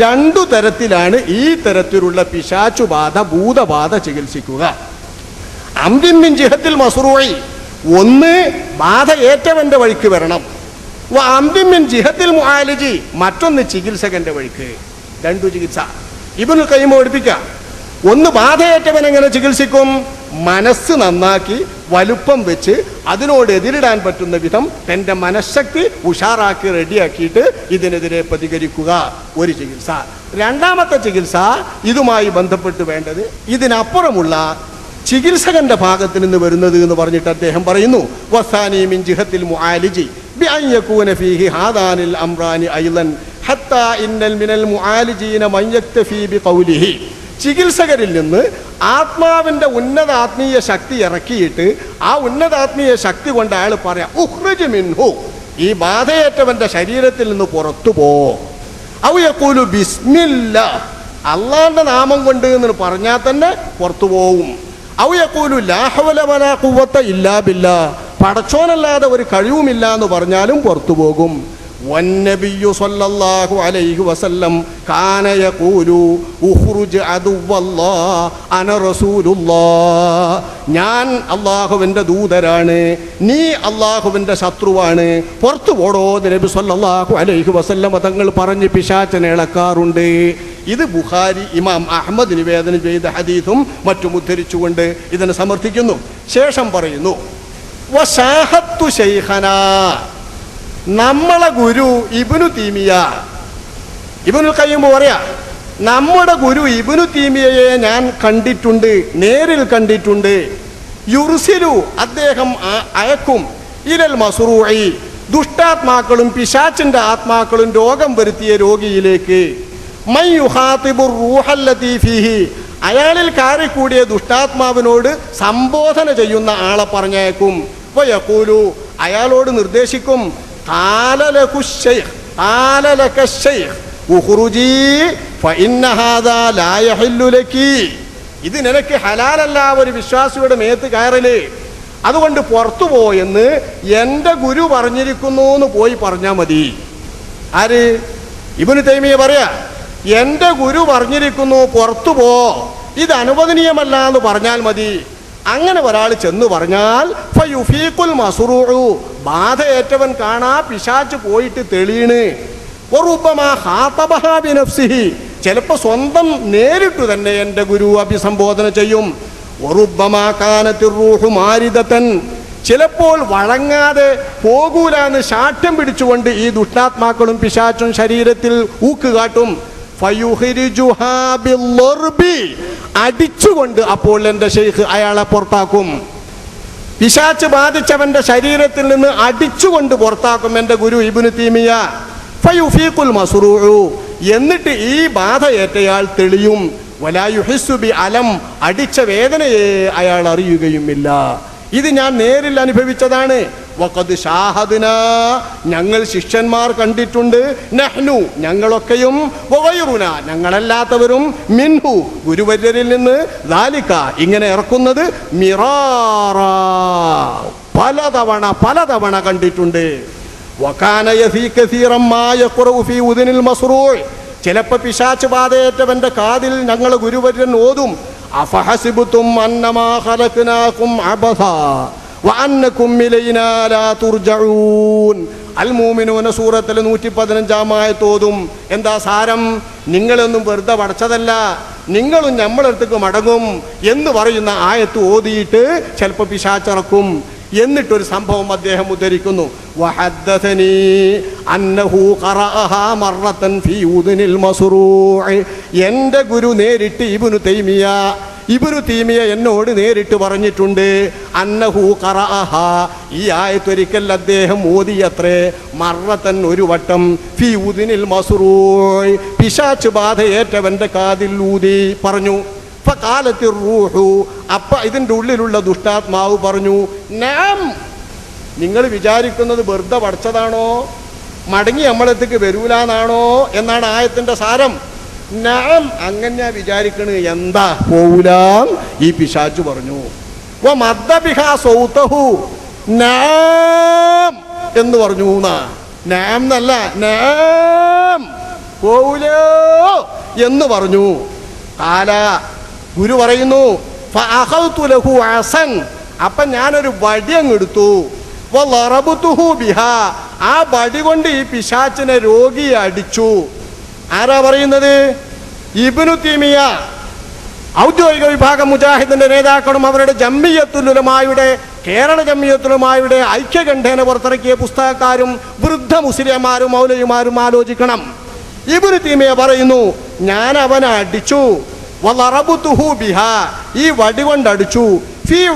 രണ്ടു തരത്തിലാണ് ഈ തരത്തിലുള്ള പിശാചുബാധ ഭൂതബാധ ചികിത്സിക്കുക. അന്തിമിൻ ജിഹത്തിൽ മസ്റൂയി ഒന്ന് ബാധ ഏറ്റവന്റെ വഴിക്ക് വരണം. വ മിൻ ജിഹത്തിൽ മുആലിജി. മറ്റൊന്ന് ചികിത്സകന്റെ വഴിക്ക്. രണ്ടു ചികിത്സ. ഇബിന് കൈമ പഠിപ്പിക്കാം ഒന്ന് ബാധയേറ്റവൻ എങ്ങനെ ചികിത്സിക്കും? മനസ്സ് നന്നാക്കി വലുപ്പം വെച്ച് അതിനോട് എതിരിടാൻ പറ്റുന്ന വിധം തന്റെ മനഃശക്തി ഉഷാറാക്കി റെഡിയാക്കിയിട്ട് ഇതിനെതിരെ പ്രതികരിക്കുക. ഒരു ചികിത്സ. രണ്ടാമത്തെ ചികിത്സ ഇതുമായി ബന്ധപ്പെട്ട് വേണ്ടത് ഇതിനപ്പുറമുള്ള ചികിത്സകന്റെ ഭാഗത്ത് നിന്ന് വരുന്നത് എന്ന് പറഞ്ഞിട്ട് അദ്ദേഹം പറയുന്നു വസാനി മിൻ ജിഹത്തിൽ മുആലിജി മൻ യക്തഫീ ബിഖൗലിഹി. ചികിത്സകരിൽ നിന്ന് ആത്മാവിന്റെ ഉന്നത ആത്മീയ ശക്തി ഇറക്കിയിട്ട് ആ ഉന്നത ആത്മീയ ശക്തി കൊണ്ട് അയാൾ പറയാം ഉഹ്റജ് മിൻഹു. ഈ ബാധയേറ്റവന്റെ ശരീരത്തിൽ നിന്ന് പുറത്തു പോ. അവയക്കൂലു ബിസ്മില്ല. അള്ളാന്റെ നാമം കൊണ്ട് എന്ന് പറഞ്ഞാൽ തന്നെ പുറത്തു പോവും. അവയക്കൂലു ലാഹവല വല കുവത്ത ഇല്ലാ ബില്ല. പടച്ചോനല്ലാതെ ഒരു കഴിവുമില്ല എന്ന് പറഞ്ഞാലും പുറത്തു പോകും. വന്നബിയു സല്ലല്ലാഹു അലൈഹി വസല്ലം اخرج عدو الله അദുവല്ലാ അന الله. ഞാൻ അള്ളാഹുവിന്റെ ദൂതരാണ്. നീ അള്ളാഹുവിന്റെ ശത്രുവാണ്. പുറത്തു പോടോ നബി സല്ലല്ലാഹു അലൈഹി വസല്ലം തങ്ങൾ പറഞ്ഞ് പിശാചനെ ഇളക്കാറുണ്ട്. ഇത് ബുഖാരി ഇമാം അഹമ്മദ് നിവേദനം ചെയ്ത ഹദീസും മറ്റും ഉദ്ധരിച്ചുകൊണ്ട് ഇതിനെ സമർത്ഥിക്കുന്നു. ശേഷം പറയുന്നു വസാഹത്തു ശൈഖനാ. നമ്മളെ ഗുരു ഇബിനു തീമിയ. ഇബിനു കയ്യുമ്പോൾ പറയാ നമ്മുടെ ഗുരു ഇബിനു തീമിയയെ ഞാൻ കണ്ടിട്ടുണ്ട് നേരിൽ കണ്ടിട്ടുണ്ട്. യുർസിലു അദ്ദേഹം അയക്കും. ഇരൽ മസുറൂയി ദുഷ്ടാത്മാക്കളും പിശാച്ചിന്റെ ആത്മാക്കളും രോഗം വരുത്തിയ രോഗിയിലേക്ക്. അയാളിൽ കാറിക്കൂടിയ ദുഷ്ടാത്മാവിനോട് സംബോധന ചെയ്യുന്ന ആളെ പറഞ്ഞേക്കും അയാളോട് നിർദ്ദേശിക്കും قال له الشيخ قال لك الشيخ اخرجي فإن هذا لا يحل لك ഇത് നിനക്ക് ഹലാലല്ല ഒരു വിശ്വാസിയുടെ മേത്ത് കയറല് അതുകൊണ്ട് പുറത്തു പോയെന്ന് എൻ്റെ ഗുരു പറഞ്ഞിരിക്കുന്നു എന്ന് പോയി പറഞ്ഞാൽ മതി ആര് ഇബിന് തൈമിയ പറയാ എൻ്റെ ഗുരു പറഞ്ഞിരിക്കുന്നു പുറത്തു പോ ഇത് അനുവദനീയമല്ല എന്ന് പറഞ്ഞാൽ മതി അങ്ങനെ ഒരാൾ ചെന്ന് പറഞ്ഞാൽ ഫയുഫീഖുൽ മസ്റൂഉ. ബാധയേറ്റവൻ കാണാ പിശാച്ച് പോയിട്ട് തെളിയണ്. ചിലപ്പോൾ സ്വന്തം നേരിട്ടു തന്നെ എന്റെ ഗുരു അഭിസംബോധന ചെയ്യും. ചിലപ്പോൾ വഴങ്ങാതെ പോകൂലാന്ന് ശാഠ്യം പിടിച്ചുകൊണ്ട് ഈ ദുഷ്ടാത്മാക്കളും പിശാച്ചും ശരീരത്തിൽ ഫയുഹിരിജുഹാ ബില്ലർബി. അടിച്ചുകൊണ്ട് അപ്പോൾ എന്റെ ഷെയ്ഖ് അയാളെ പുറത്താക്കും. പിശാച്ച് ബാധിച്ചവന്റെ ശരീരത്തിൽ നിന്ന് അടിച്ചുകൊണ്ട് പുറത്താക്കും എന്റെ ഗുരു ഇബിന് തീമിയ. ഫയുഫീഖുൽ മസ്റൂഉ. എന്നിട്ട് ഈ ബാധ ഏറ്റയാൾ തെളിയും വലായുഹിസുബി അലം. അടിച്ച വേദനയെ അയാൾ അറിയുകയുമില്ല. ഇത് ഞാൻ നേരിൽ അനുഭവിച്ചതാണ്. വഖദ് ഷാഹദിന ഞങ്ങൾ ശിഷ്യന്മാർ കണ്ടിട്ടുണ്ട്. നഹ്നു ഞങ്ങളൊക്കെയും വകയുറുന ഞങ്ങളല്ലാത്തവരും മിൻഹു ഗുരുവര്യരിൽ നിന്ന് ദാലിക്ക ഇങ്ങനെ ഇറക്കുന്നത് മിറാറ. പലതവണ പലതവണ കണ്ടിട്ടുണ്ട്. ചിലപ്പോൾ പിശാച്ച് ബാധയേറ്റവന്റെ കാതിൽ ഞങ്ങൾ ഗുരുവര്യൻ ഓതും. അഫഹസിബുത്തും അന്നമാ അബസാ. വഅന്നകും ഇലൈനാ ലാ തുർജഊൻ. അൽ മൂമിനൂന സൂറത്തിൽ നൂറ്റി പതിനഞ്ചാമായ തോതും എന്താ സാരം? നിങ്ങളൊന്നും വെറുതെ പടച്ചതല്ല. നിങ്ങളും നമ്മളടുത്തേക്ക് മടങ്ങും എന്ന് പറയുന്ന ആയത്ത് ഓതിയിട്ട് ചിലപ്പോൾ പിശാച്ചിറക്കും. എന്നിട്ടൊരു സംഭവം അദ്ദേഹം ഉദ്ധരിക്കുന്നു. എന്റെ ഗുരു നേരിട്ട് ഇബുനു തൈമിയ ഇബ്നു തീമിയ എന്നോട് നേരിട്ട് പറഞ്ഞിട്ടുണ്ട്. അന്നഹു ഖറഅഹ. ഈ ആയത്തൊരിക്കൽ അദ്ദേഹം ഓതിയത്രേ. മറത്തൻ ഒരു വട്ടം. ഫി ഉദിനിൽ മസുറൂയ്. പിശാച്ച് ബാധയേറ്റവന്റെ കാതിൽ ഊതി പറഞ്ഞു. കാലത്തിൽ റൂഹു. അപ്പ ഇതിന്റെ ഉള്ളിലുള്ള ദുഷ്ടാത്മാവ് പറഞ്ഞു നാം നിങ്ങൾ വിചാരിക്കുന്നത് വെറുതെ പഠിച്ചതാണോ? മടങ്ങി നമ്മളെത്തേക്ക് വരൂലാന്നാണോ? എന്നാണ് ആയത്തിന്റെ സാരം. നാം അങ്ങനെ വിചാരിക്കണ് എന്താ? പോവൂലാം ഈ പിശാച്ചു പറഞ്ഞു. നാം എന്ന് പറഞ്ഞു നാംന്നല്ല നാം എന്നല്ല നാം പോവൂലോ എന്ന് പറഞ്ഞു. കാല ഗുരു പറയുന്നു അപ്പൊ ഞാനൊരു വടി അങ്ങ് എടുത്തു. വളറബതുഹു ബിഹാ. ആ വടി കൊണ്ട് ഈ പിശാച്ചിനെ രോഗിയെ അടിച്ചു. ആരാ പറയുന്നത്? ഇബിനു തീമിയ ഔദ്യോഗിക വിഭാഗം മുജാഹിദിന്റെ നേതാക്കളും അവരുടെ ജമ്മിയത്തുലുമായുടെ കേരള ജമ്മിയത്തുലുമായുടെ ഐക്യകണ്ഠേന പുറത്തിറക്കിയ പുസ്തകക്കാരും വൃദ്ധ മുസ്ലിംമാരും മൗലയുമാരും ആലോചിക്കണം. ഇബിനു തീമിയ പറയുന്നു ഞാൻ അവനെ അടിച്ചു ഈ വടി കൊണ്ടടിച്ചു. ഫി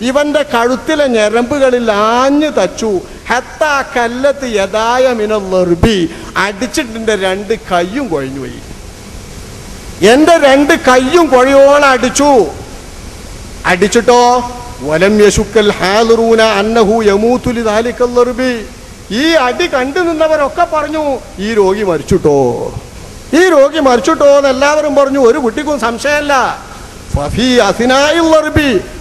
ഇവന്റെ കഴുത്തിലെ ഞരമ്പുകളിൽ ആഞ്ഞു തച്ചു. ഹത്ത കല്ലത്ത് യഥായ മിനർബി അടിച്ചിട്ടിന്റെ രണ്ട് കയ്യും കൊഴിഞ്ഞു പോയി. എന്റെ രണ്ട് കയ്യും കൊഴയോളം അടിച്ചു. അടിച്ചിട്ടോ? വലം യശുക്കൽ ഹാലുറൂന അന്നഹു യമൂത്തുലി ദാലിക്കല്ലർബി ഈ അടി കണ്ടു നിന്നവരൊക്കെ പറഞ്ഞു ഈ രോഗി മരിച്ചുട്ടോ? ഈ രോഗി മരിച്ചുട്ടോ എന്ന് എല്ലാവരും പറഞ്ഞു. ഒരു കുട്ടിക്കും സംശയമല്ല.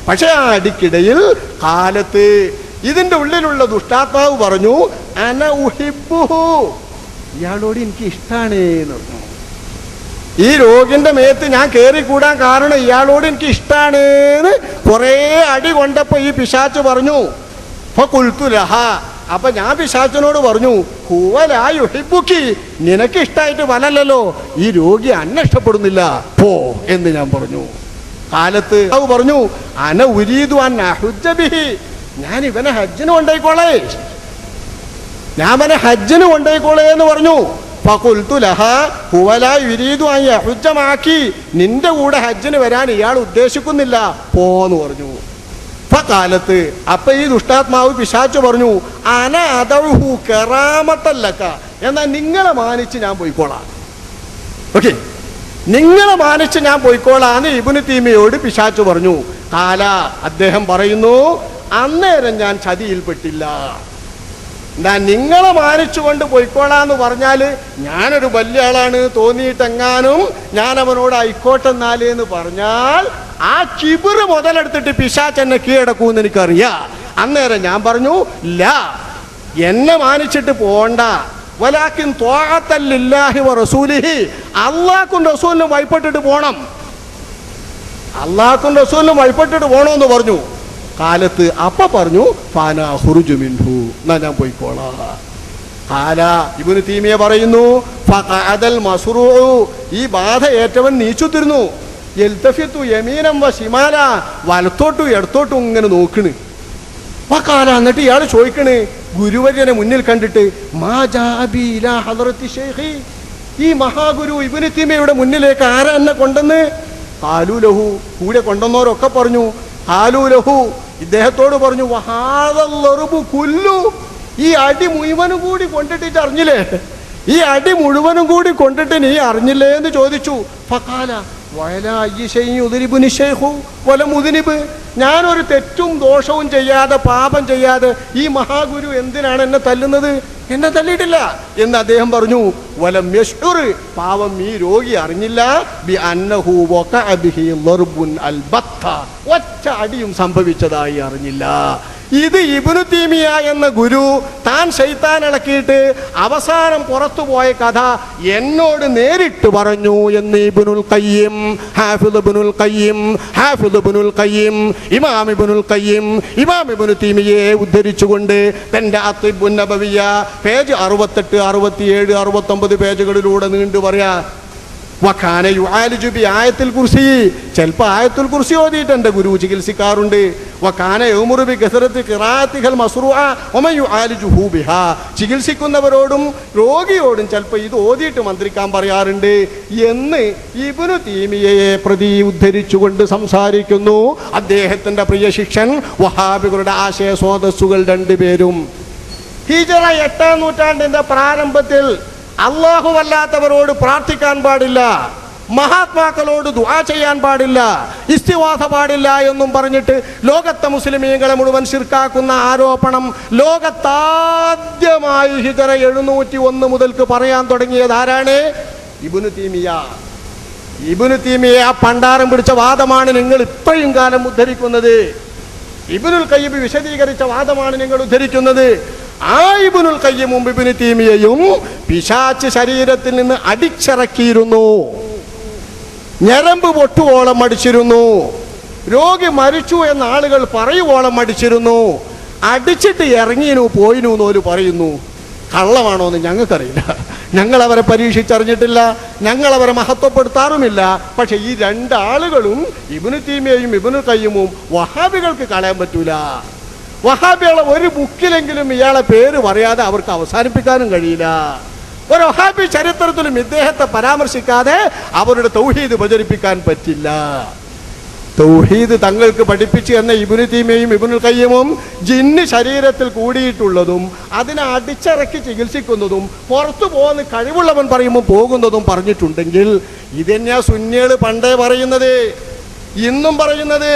പക്ഷെ ആ അടിക്കിടയിൽ കാലത്ത് ഇതിന്റെ ഉള്ളിലുള്ള ദുഷ്ടാത്മാവ് പറഞ്ഞു അന ഇയാളോട് എനിക്ക് ഇഷ്ടാണ് എന്ന് ഈ രോഗിന്റെ മേത്ത് ഞാൻ കേറി കൂടാൻ കാരണം ഇയാളോട് എനിക്ക് ഇഷ്ടാണ് എന്ന് കുറേ അടി കൊണ്ടപ്പോൾ ഈ പിശാച്ച് പറഞ്ഞു. അപ്പൊ കുൽത്തു ലഹ. അപ്പൊ ഞാൻ പിശാച്ചിനോട് പറഞ്ഞു ഹുവലായുഹിബുക്കി നിനക്ക് ഇഷ്ടമായിട്ട് വലല്ലോ ഈ രോഗി അന്നെ ഇഷ്ടപ്പെടുന്നില്ല പോ എന്ന് ഞാൻ പറഞ്ഞു. കാലത്ത് പറഞ്ഞു അന ഉരീതു ഞാൻ ഇവനെ ഹജ്ജിന് കൊണ്ടേക്കോളേ ഞാൻ അവനെ ഹജ്ജിന് കൊണ്ടേക്കോളേ എന്ന് പറഞ്ഞു. യഹുജ്ജമാക്കി നിന്റെ കൂടെ ഹജ്ജിന് വരാൻ ഇയാൾ ഉദ്ദേശിക്കുന്നില്ല. പോന്ന് പറഞ്ഞു. കാലത്ത് അപ്പൊ ഈ ദുഷ്ടാത്മാവ് പിശാച്ചു പറഞ്ഞു അന അതഹു കെറാമത്തല്ലക്ക. എന്നാ നിങ്ങളെ മാനിച്ച് ഞാൻ പോയിക്കോളാം. ഓക്കെ. നിങ്ങളെ മാനിച്ച് ഞാൻ പോയിക്കോളാന്ന് ഇബുന് തീമയോട് പിശാച്ചു പറഞ്ഞു. കാല അദ്ദേഹം പറയുന്നു അന്നേരം ഞാൻ ചതിയിൽപ്പെട്ടില്ല എന്താ നിങ്ങളെ മാനിച്ചുകൊണ്ട് പോയിക്കോളാന്ന് പറഞ്ഞാൽ ഞാനൊരു വലിയ ആളാണ് തോന്നിയിട്ടെങ്ങാനും ഞാൻ അവനോട് ആയിക്കോട്ടെ എന്നാലേ എന്ന് പറഞ്ഞാൽ ആ ചിബിറ് മുതലെടുത്തിട്ട് പിശാച്ച് എന്നെ കീഴടക്കൂന്ന് എനിക്കറിയാം. അന്നേരം ഞാൻ പറഞ്ഞു ഇല്ല എന്നെ മാനിച്ചിട്ട് പോണ്ട. വലാക്കിൻ തോഴത്തല്ലില്ലാഹി റസൂലിഹി. അള്ളാഹ്ക്കും റസൂലിനും വഴിപ്പെട്ടിട്ട് പോണം. അള്ളാഹ്ക്കും റസൂലിനും വഴിപ്പെട്ടിട്ട് പോണമെന്ന് പറഞ്ഞു. കാലത്ത് അപ്പ പറഞ്ഞു ഫാന ഹുറുജുമിൻഹു എന്നാ ഞാൻ പോയിക്കോളാ കാല ഇവന് തീമിയെ പറയുന്നു ഈ ബാധ ഏറ്റവൻ നീച്ചുത്തിരുന്നു. എൽത്തഫിത്തു യമീനം വ ശിമാല. വലത്തോട്ടും ഇടത്തോട്ടും ഇങ്ങനെ നോക്കണ്. വക്കാല എന്നിട്ട് ഇയാൾ ചോദിക്കണേ ഗുരുവര്യനെ മുന്നിൽ കണ്ടിട്ട് ഈ മഹാഗുരു ഇബിന് തിമയുടെ മുന്നിലേക്ക് ആരാ എന്നെ കൊണ്ടെന്ന്? ആലു ലഹു കൂടെ കൊണ്ടുവന്നവരൊക്കെ പറഞ്ഞു. ആലു ലഹു ഇദ്ദേഹത്തോട് പറഞ്ഞു വഹാദല്ലറുബു കുല്ലു. ഈ അടി മുഴുവനും കൂടി കൊണ്ടിട്ട് അറിഞ്ഞില്ലേ? ഈ അടി മുഴുവനും കൂടി കൊണ്ടിട്ട് നീ അറിഞ്ഞില്ലേ എന്ന് ചോദിച്ചു. ഫക്കാല ഞാനൊരു തെറ്റും ദോഷവും ചെയ്യാതെ പാപം ചെയ്യാതെ ഈ മഹാഗുരു എന്തിനാണ് എന്നെ തല്ലുന്നത്? എന്നെ തല്ലിയിട്ടില്ല. എന്ന് അദ്ദേഹം പറഞ്ഞു വലം യഷ്ഉർ പാവം ഈ രോഗി അറിഞ്ഞില്ല. ബി അന്നഹു ഒറ്റ അടിയും സംഭവിച്ചതായി അറിഞ്ഞില്ല. ഇത് ഇബ്നു തീമിയ എന്ന ഗുരു താൻ ശൈത്താൻ ഇളക്കിയിട്ട് അവസാനം പുറത്തുപോയ കഥ എന്നോട് നേരിട്ട് പറഞ്ഞു എന്ന് ഇബുനുൽ ഖയ്യിം ഹാഫിദ് ഇബ്നുൽ ഖയ്യിം ഹാഫിദ് ഇബ്നുൽ ഖയ്യിം ഇമാം ഖയ്യിം ഇമാം തീമിയെ ഉദ്ധരിച്ചുകൊണ്ട് തന്റെ അത്തിബുന്നബവിയ പേജ് അറുപത്തെട്ട് അറുപത്തിയേഴ് അറുപത്തൊമ്പത് പേജുകളിലൂടെ നീണ്ടു പറയാ വഖാന യുആലിജു ബി ആയത്തിൽ കുർസി. ചിലപ്പോൾ ആയത്തുൽ കുർസി ഓതിയിട്ട് എന്റെ ഗുരു ചികിത്സിക്കാറുണ്ട്. വഖാന യൗമുറു ബി കസറത്തി ഖിറാഅത്തിഹൽ മസ്റൂഅ വമൻ യുആലിജുഹു ബിഹാ. ചികിത്സിക്കുന്നവരോടും രോഗിയോടും ചിലപ്പോൾ ഇത് ഓതിയിട്ട് മന്ത്രിക്കാൻ പറയാറുണ്ട്. എന്ന് ഇബ്നു തീമിയയെ പ്രതി ഉദ്ധരിച്ചുകൊണ്ട് സംസാരിക്കുന്നു. അദ്ദേഹത്തിന്റെ പ്രിയ ശിക്ഷൻ വഹാബികളുടെ ആശയ സ്രോതസ്സുകൾ രണ്ടുപേരും. ഹിജറ എട്ടാം നൂറ്റാണ്ടിന്റെ പ്രാരംഭത്തിൽ അല്ലാഹുവല്ലാത്തവരോട് പ്രാർത്ഥിക്കാൻ പാടില്ല മഹാത്മാക്കളോട് ദുആ ചെയ്യാൻ പാടില്ല ഇസ്തിവാസ പാടില്ല എന്നും പറഞ്ഞിട്ട് ലോകത്തെ മുസ്ലിമീങ്ങളെ മുഴുവൻ ശിർക്കാക്കുന്ന ആരോപണം ലോകത്താദ്യമായി ഹിജറ എഴുന്നൂറ്റി ഒന്ന് മുതൽക്ക് പറയാൻ തുടങ്ങിയത് ആരാണ്? ഇബുനു തീമിയ. ഇബുനു തീമിയെ ആ പണ്ടാരം പിടിച്ച വാദമാണ് നിങ്ങൾ ഇത്രയും കാലം ഉദ്ധരിക്കുന്നത്. ഇബുനുൽ കയ്യബ് വിശദീകരിച്ച വാദമാണ് നിങ്ങൾ ഉദ്ധരിക്കുന്നത്. ആ ഇബുനുൽ കയ്യമും ഇബിന് തീമിയയും പിശാച്ച് ശരീരത്തിൽ നിന്ന് അടിച്ചിറക്കിയിരുന്നു. ഞരമ്പ് പൊട്ടുവോളം അടിച്ചിരുന്നു. രോഗി മരിച്ചു എന്ന ആളുകൾ പറയുവോളം അടിച്ചിരുന്നു. അടിച്ചിട്ട് ഇറങ്ങിനു പോയിനു എന്നോൽ പറയുന്നു. കള്ളമാണോ എന്ന് ഞങ്ങൾക്കറിയില്ല. ഞങ്ങൾ അവരെ പരീക്ഷിച്ചറിഞ്ഞിട്ടില്ല. ഞങ്ങൾ അവരെ മഹത്വപ്പെടുത്താറുമില്ല. പക്ഷെ ഈ രണ്ടാളുകളും ഇബിനു തീമയും ഇബിനു കയ്യുമും വഹാബികൾക്ക് കളയാൻ പറ്റൂല. വഹാബികളെ ഒരു ബുക്കിലെങ്കിലും ഇയാളെ പേര് പറയാതെ അവർക്ക് അവസാനിപ്പിക്കാനും കഴിയില്ല. ഒരു വഹാബി ചരിത്രത്തിലും ഇദ്ദേഹത്തെ പരാമർശിക്കാതെ അവരുടെ തൗഹീദ് പ്രചരിപ്പിക്കാൻ പറ്റില്ല. തൗഹീദ് തങ്ങൾക്ക് പഠിപ്പിച്ചു എന്ന ഇബുനു തീമയും ഇബുനുൽ കയ്യമും ജിന്ന് ശരീരത്തിൽ കൂടിയിട്ടുള്ളതും അതിനെ അടിച്ചിറക്കി ചികിത്സിക്കുന്നതും പുറത്തു പോകുന്ന കഴിവുള്ളവൻ പറയുമ്പോൾ പോകുന്നതും പറഞ്ഞിട്ടുണ്ടെങ്കിൽ ഇതന്നെയാ സുന്നികൾ പണ്ടേ പറയുന്നത്? ഇന്നും പറയുന്നത്?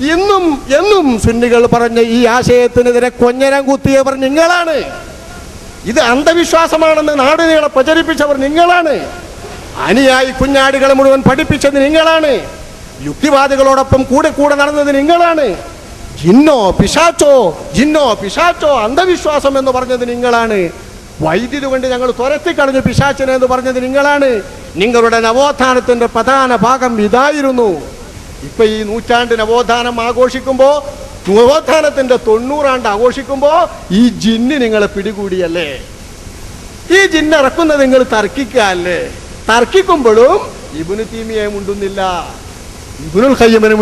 ഇന്നും എന്നും സുന്നികൾ പറഞ്ഞ ഈ ആശയത്തിനെതിരെ കൊഞ്ഞനം കുത്തിയവർ നിങ്ങളാണ്. ഇത് അന്ധവിശ്വാസമാണെന്ന് നാടിനീളെ പ്രചരിപ്പിച്ചവർ നിങ്ങളാണ്. അനിയായി കുഞ്ഞാടികളെ മുഴുവൻ പഠിപ്പിച്ചത് നിങ്ങളാണ്. യുക്തിവാദികളോടൊപ്പം കൂടെ കൂടെ നടന്നത് നിങ്ങളാണ്. ജിന്നോ പിശാച്ചോ ജിന്നോ പിശാച്ചോ അന്ധവിശ്വാസം എന്ന് പറഞ്ഞത് നിങ്ങളാണ്. വൈദ്യുതി കൊണ്ട് ഞങ്ങൾ തുരത്തിക്കളഞ്ഞു പിശാച്ചിനെ എന്ന് പറഞ്ഞത് നിങ്ങളാണ്. നിങ്ങളുടെ നവോത്ഥാനത്തിന്റെ പ്രധാന ഭാഗം ഇതായിരുന്നു. ഇപ്പൊ ഈ നൂറ്റാണ്ട് നവോത്ഥാനം ആഘോഷിക്കുമ്പോ നവോത്ഥാനത്തിന്റെ തൊണ്ണൂറാണ്ട് ആഘോഷിക്കുമ്പോ ഈ ജിന്ന് നിങ്ങളെ പിടികൂടിയല്ലേ? ഈ ജിന്ന് ഇറക്കുന്നത് നിങ്ങൾ തർക്കിക്കുക അല്ലേ? തർക്കിക്കുമ്പോഴും ഇബുനു തീമിയെ മുണ്ടുന്നില്ല ഇബുനുൽ ഖയ്യമനും